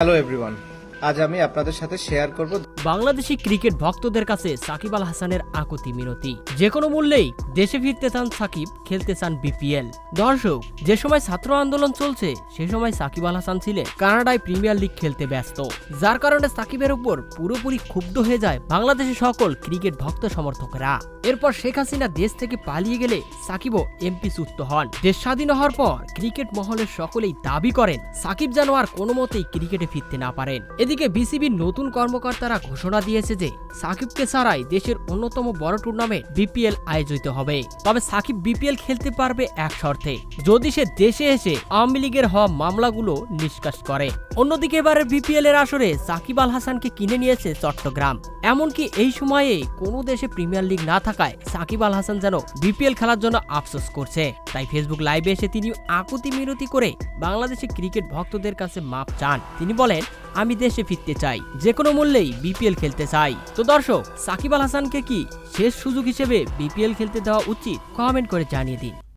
Hello everyone আজ আমি আপনাদের সাথে শেয়ার করব বাংলাদেশি ক্রিকেট ভক্তদের কাছে সাকিব আল হাসানের আকুতি মিনতি। যে কোনো মূল্যেই দেশে ফিরতে চান সাকিব, খেলতে চান বিপিএল দর্শক, যে সময় ছাত্র আন্দোলন চলছে, সে সময় সাকিব আল হাসান ছিলেন কানাডায় প্রিমিয়ার লিগ খেলতে ব্যস্ত। যার কারণে সাকিবের উপর পুরোপুরি ক্ষুব্ধ হয়ে যায় বাংলাদেশের সকল ক্রিকেট ভক্ত সমর্থকরা। এরপর শেখ হাসিনা দেশ থেকে পালিয়ে গেলে সাকিবও এমপি চুক্ত হন। দেশ স্বাধীন হওয়ার পর ক্রিকেট মহলের সকলেই দাবি করেন, সাকিব যেন আর কোনো মতেই ক্রিকেটে ফিরতে না পারেন। এদিকে বিসিবির নতুন কর্মকর্তারা ঘোষণা দিয়েছে যে সাকিবকে ছাড়াই দেশের অন্যতম বড় টুর্নামেন্ট বিপিএল আয়োজিত হবে। তবে সাকিব বিপিএল খেলতে পারবে এক শর্তে, যদি সে দেশে এসে আওয়ামী লীগের হওয়া মামলাগুলো নিষ্কাশ করে। অন্যদিকে এবারের বিপিএল এর আসরে সাকিব আল হাসানকে কিনে নিয়েছে চট্টগ্রাম। এমনকি এই সময়ে কোনো দেশে প্রিমিয়ার লিগ না থাকায় সাকিব আল হাসান যেন বিপিএল খেলার জন্য আফসোস করছে। তাই ফেসবুক লাইভে এসে তিনি আকুতি মিনতি করে বাংলাদেশি ক্রিকেট ভক্তদের কাছে মাপ চান। তিনি বলেন আমি দেশে ফিরতে চাই। যে কোনো মূল্যেই বিপিএল খেলতে চাই। তো দর্শক, সাকিব আল হাসানকে কি শেষ সুযোগ হিসেবে বিপিএল খেলতে দেওয়া উচিত? কমেন্ট করে জানিয়ে দিন।